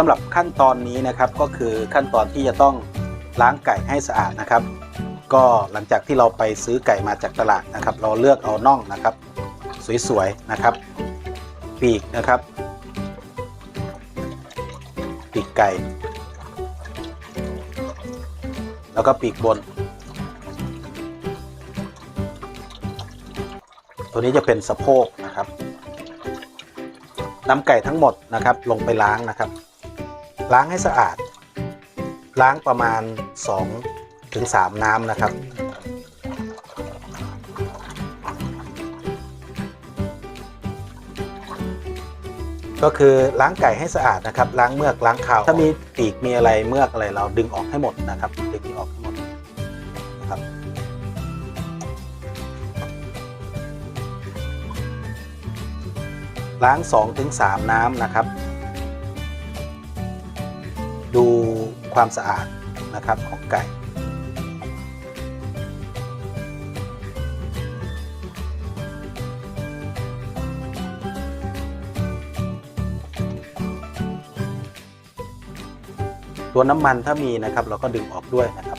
สำหรับขั้นตอนนี้นะครับก็คือขั้นตอนที่จะต้องล้างไก่ให้สะอาดนะครับ ก็หลังจากที่เราไปซื้อไก่มาจากตลาดนะครับ เราเลือกเอาน่องนะครับ สวยๆนะครับ ปีกนะครับ ปีกไก่ แล้วก็ปีกบน ตัวนี้จะเป็นสะโพกนะครับนำไก่ทั้งหมดนะครับ ลงไปล้างนะครับ ล้างให้สะอาด ล้างประมาณ 2 ถึง 3 น้ำนะครับ ก็คือล้างไก่ให้สะอาดนะครับ ล้างเมือกล้างขาว ถ้ามีปีกมีอะไรเมือกอะไรเราดึงออกให้หมดนะครับดึงออกให้หมดนะครับล้าง 2-3 น้ำนะครับ ดูความสะอาดนะครับของไก่ ตัวน้ำมันถ้ามีนะครับ เราก็ดึงออกด้วยนะครับ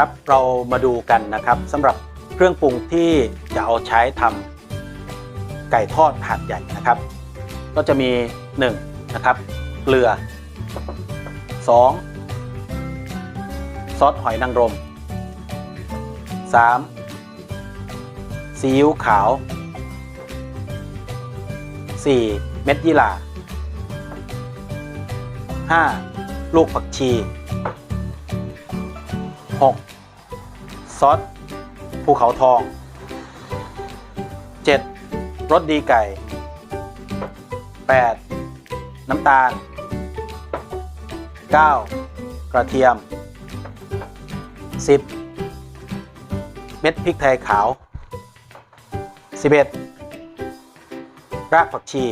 ครับ เรามาดูกันนะครับสำหรับเครื่องปรุงที่จะเอาใช้ทำไก่ทอดหาดใหญ่นะครับ ก็จะมี 1 นะครับเกลือ 2 ซอสหอยนางรม 3. ซีอิ๊วขาว 4. เม็ดยี่หร่า 5. ลูกผักชี 6. ซอสภูเขาทอง 7. รสดีไก่ 8. น้ำตาล 9. กระเทียม 10. เม็ดพริกไทยขาว 11. รากผักชี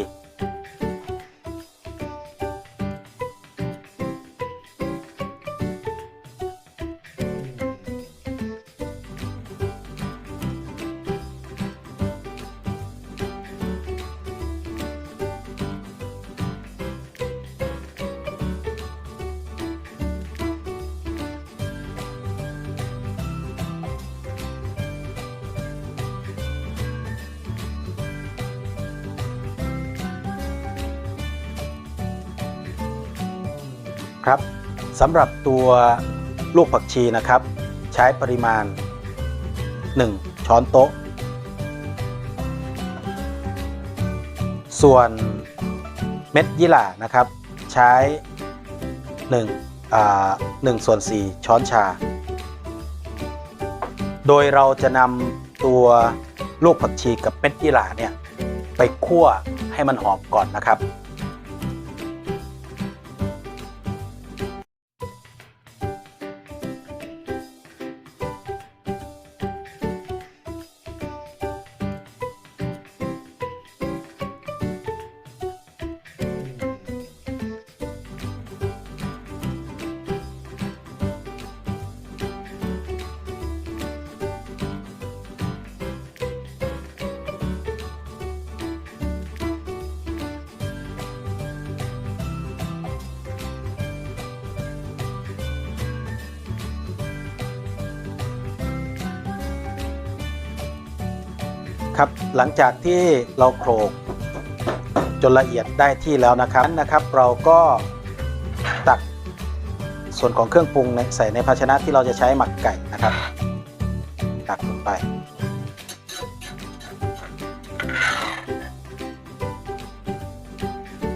ครับสำหรับตัวลูกผักชีนะครับ ใช้ปริมาณ 1 ช้อนโต๊ะ ส่วนเม็ดยี่หร่านะครับ ใช้1อ่า1ส่วน 4 ช้อนชา โดยเราจะนำตัวลูกผักชีกับเม็ดยี่หร่าเนี่ยไปคั่วให้มันหอมก่อนนะครับ ครับ หลังจากที่เราโขลกจนละเอียดได้ที่แล้วนะครับนะครับ เราก็ตักส่วนของเครื่องปรุงใส่ในภาชนะที่เราจะใช้หมักไก่นะครับ ตักลงไป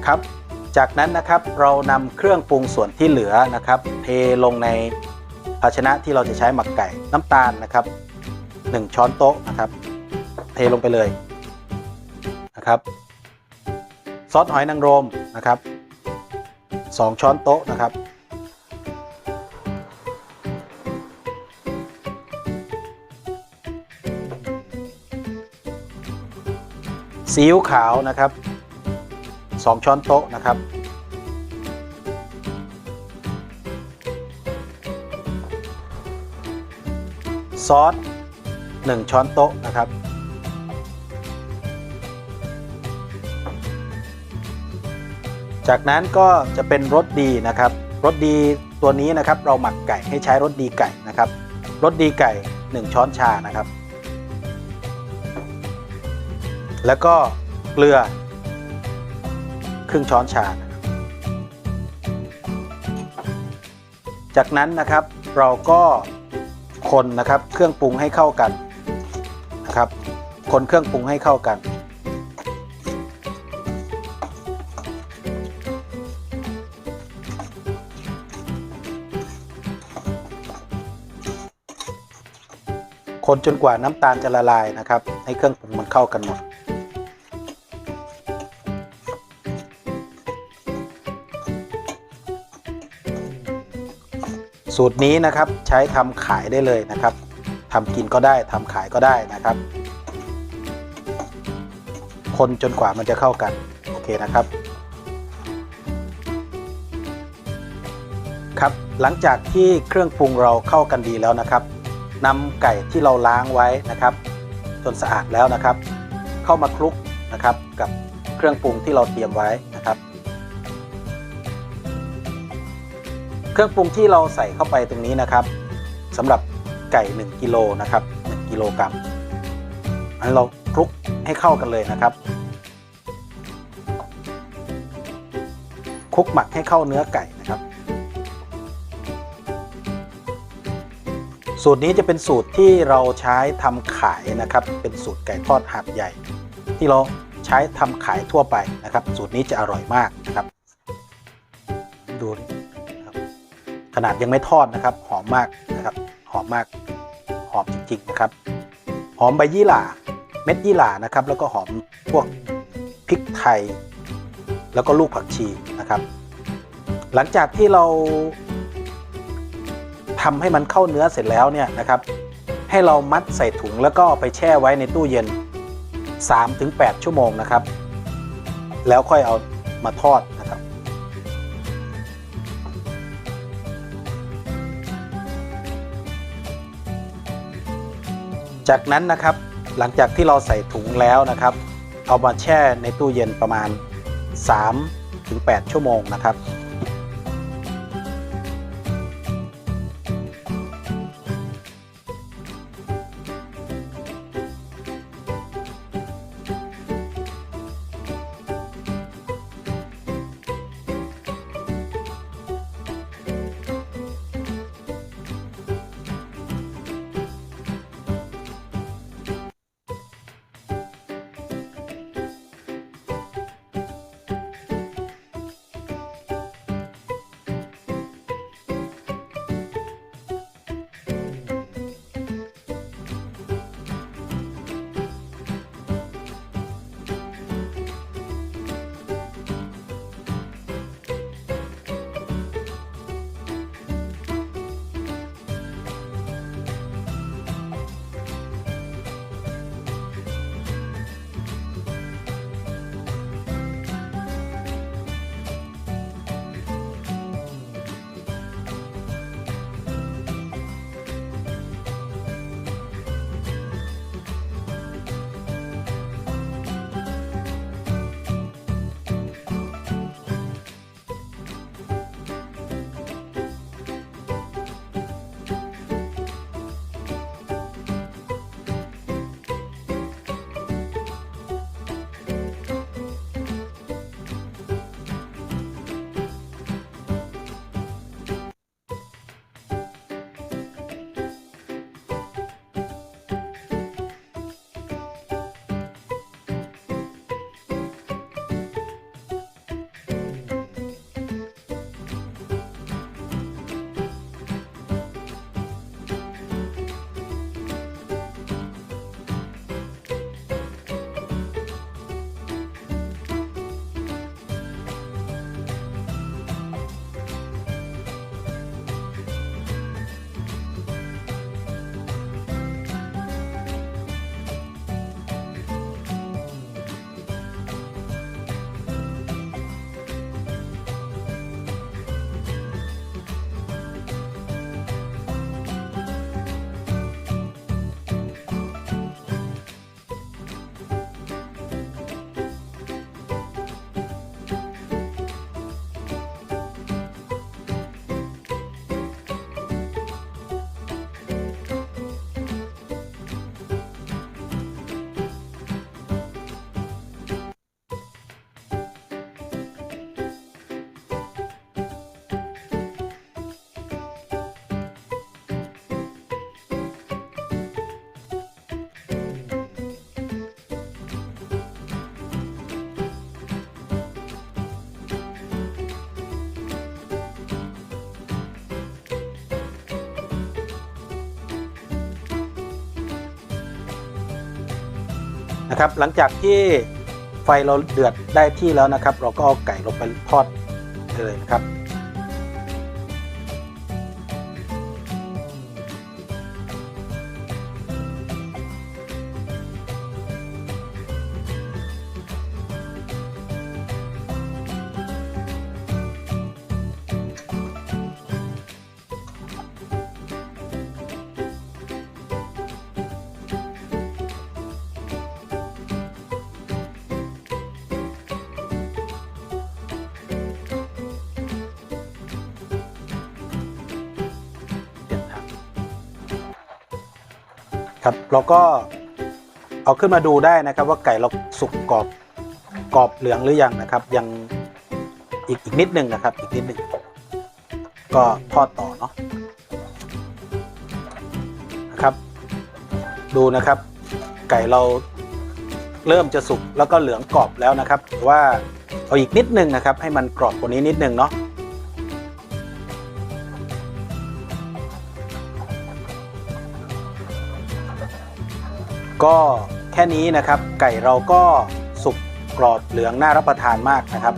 ครับ จากนั้นนะครับเรานำเครื่องปรุงส่วนที่เหลือนะครับ เทลงในภาชนะที่เราจะใช้หมักไก่น้ำตาลนะครับ 1 ช้อนโต๊ะนะครับ เทลงไปเลยนะครับ ซอสหอยนางรมนะครับ2ช้อนโต๊ะนะครับ ซีอิ๊วขาวนะครับ2ช้อนโต๊ะนะครับ ซอส1ช้อนโต๊ะนะครับ จากนั้นก็จะเป็นรสดีนะครับรสดีตัวนี้นะครับเราหมักไก่ให้ใช้รสดีไก่นะครับรสดีไก่ 1 ช้อนชานะครับ แล้วก็เกลือครึ่งช้อนชา จากนั้นนะครับเราก็คนนะครับเครื่องปรุงให้เข้ากันนะครับ คนเครื่องปรุงให้เข้ากัน คนจนกว่าน้ำตาลจะละลายนะครับ ให้เครื่องปรุงมันเข้ากันหมด สูตรนี้นะครับใช้ทำขายได้เลยนะครับทำกินก็ได้ทำขายก็ได้นะครับ คนจนกว่ามันจะเข้ากัน โอเคนะครับครับหลังจากที่เครื่องปรุงเราเข้ากันดีแล้วนะครับ นำไก่ที่เราล้างไว้นะครับจนสะอาดแล้วนะครับ เข้ามาคลุกนะครับกับเครื่องปรุงที่เราเตรียมไว้นะครับ เครื่องปรุงที่เราใส่เข้าไปตรงนี้นะครับสำหรับไก่ 1กิโลนะครับ1กิโลกรัมอันเราคลุกให้เข้ากันเลยนะครับคลุกหมักให้เข้าเนื้อไก่ สูตรนี้จะเป็นสูตรที่เราใช้ทำขายนะครับ เป็นสูตรไก่ทอดหาดใหญ่ ที่เราใช้ทำขายทั่วไปนะครับ สูตรนี้จะอร่อยมากนะครับ ดูขนาดยังไม่ทอดนะครับ หอมมากนะครับ หอมมาก หอมจริงๆนะครับ หอมใบยี่หร่า เม็ดยี่หร่านะครับ แล้วก็หอมพวกพริกไทย แล้วก็ลูกผักชีนะครับ หลังจากที่เรา ทำให้มันเข้าเนื้อเสร็จแล้วเนี่ยนะครับให้เรามัดใส่ถุงแล้วก็ไปแช่ไว้ในตู้เย็น 3-8 ชั่วโมงนะครับ แล้วค่อยเอามาทอดนะครับ จากนั้นนะครับหลังจากที่เราใส่ถุงแล้วนะครับ เอามาแช่ในตู้เย็นประมาณ 3-8 ชั่วโมงนะครับ นะครับ หลังจากที่ไฟเราเดือดได้ที่แล้วนะครับ เราก็เอาไก่ลงไปทอดเลยนะครับ ครับเราก็เอาขึ้นมาดูได้นะครับ ว่าไก่เราสุกกรอบกรอบเหลืองหรือยังนะครับ ยังอีกอีกนิดหนึ่งนะครับ อีกนิดหนึ่งก็ทอดต่อเนาะนะครับ ดูนะครับ ไก่เราเริ่มจะสุกแล้วก็เหลืองกรอบแล้วนะครับแต่ว่าเอาอีกนิดหนึงนะครับ ให้มันกรอบกว่านี้นิดหนึงเนาะ ก็แค่นี้นะครับ ไก่เราก็สุกกรอบเหลืองน่ารับประทานมากนะครับ